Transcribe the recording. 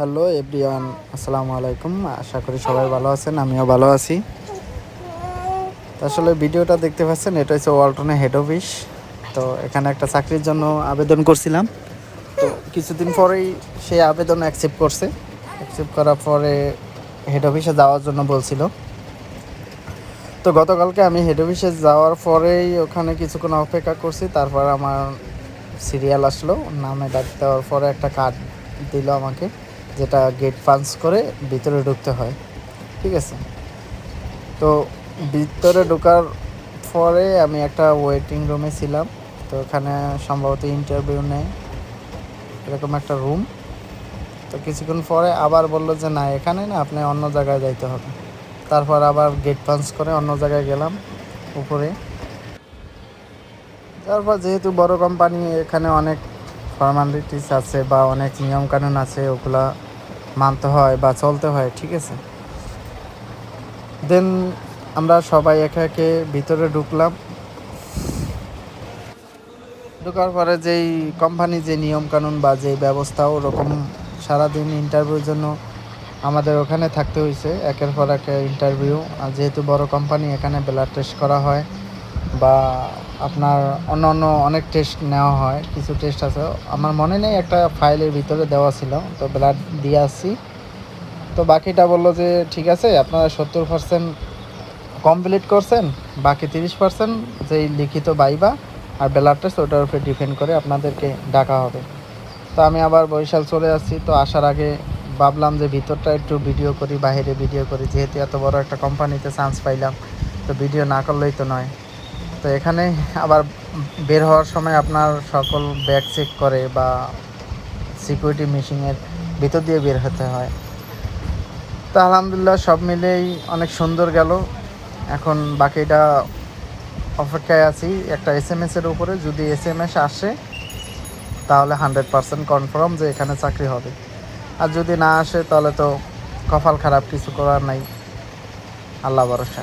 Hello everyone, আসসালামু আলাইকুম। আশা করি সবাই ভালো আছেন, আমিও ভালো আছি। আসলে ভিডিওটা দেখতে পাচ্ছেন, এটা হচ্ছে ওয়ালটনে হেড অফিস তো এখানে একটা চাকরির জন্য আবেদন করছিলাম। তো কিছুদিন পরেই সেই আবেদন অ্যাকসেপ্ট করছে। অ্যাকসেপ্ট করার পরে হেড অফিসে যাওয়ার জন্য বলছিল। তো গতকালকে আমি হেড অফিসে যাওয়ার পরেই ওখানে কিছুক্ষণ অপেক্ষা করছি, তারপর আমার সিরিয়াল আসলো। নামে ডাক দেওয়ার পরে একটা কার্ড দিল আমাকে। যেটা গেট পাঞ্চ করে ভিতরে ঢুকতে হয়, ঠিক আছে? তো ভিতরে ঢোকার পরে আমি একটা ওয়েটিং রুমে ছিলাম, তো ওখানে সম্ভবত ইন্টারভিউ নেয় এরকম একটা রুম তো কিছুক্ষণ পরে আবার বলল যে, না, এখানে না, আপনি অন্য জায়গায় যাইতে হবে। তারপর আবার গেট পাঞ্চ করে অন্য জায়গায় গেলাম উপরে। তারপর যেহেতু বড় কোম্পানি এখানে অনেক ফর্মালিটিস আছে বা অনেক নিয়মকানুন আছে, ওগুলা মানতে হয় বা চলতে হয়, ঠিক আছে? দেন আমরা সবাই একে একে ভিতরে ঢুকলাম। ঢুকার পরে যেই কোম্পানি যে নিয়মকানুন বা যে ব্যবস্থা, ওরকম সারাদিন ইন্টারভিউর জন্য আমাদের ওখানে থাকতে হয়েছে একের পর এক ইন্টারভিউ আর যেহেতু বড় কোম্পানি এখানে ব্লাড টেস্ট করা হয় বা আপনার অন্য অন্য অনেক টেস্ট নেওয়া হয়, কিছু টেস্ট আছে। আমার মনে নেই একটা ফাইলের ভিতরে দেওয়া ছিল, তো ব্লাড দিয়ে আসছি। তো বাকিটা বলল যে, ঠিক আছে, আপনারা সত্তর পার্সেন্ট কমপ্লিট করছেন, বাকি তিরিশ পার্সেন্ট যেই লিখিত বাইবা আর ব্লাড টেস্ট ওটার উপরে ডিপেন্ড করে আপনাদেরকে ডাকা হবে। তো আমি আবার বরিশাল চলে আসছি, তো আসার আগে ভাবলাম যে ভিতরটা একটু ভিডিও করি, বাইরে ভিডিও করি। যেহেতু এত বড় একটা কোম্পানিতে চান্স পাইলাম, তো ভিডিও না করলেই তো নয়। তো এখানে আবার বের হওয়ার সময় আপনার সকল ব্যাগ চেক করে বা সিকিউরিটি মেশিনের ভিতর দিয়ে বের হতে হয়। তো আলহামদুলিল্লাহ সব মিলেই অনেক সুন্দর গেল। এখন বাকিটা অপেক্ষায় আছি। একটা এস এম এসের উপরে যদি এস এম এস আসে, তাহলে হান্ড্রেড পার্সেন্ট কনফার্ম যে এখানে চাকরি হবে। আর যদি না আসে, তাহলে তো কপাল খারাপ, কিছু করার নাই। আল্লাহ ভরসা।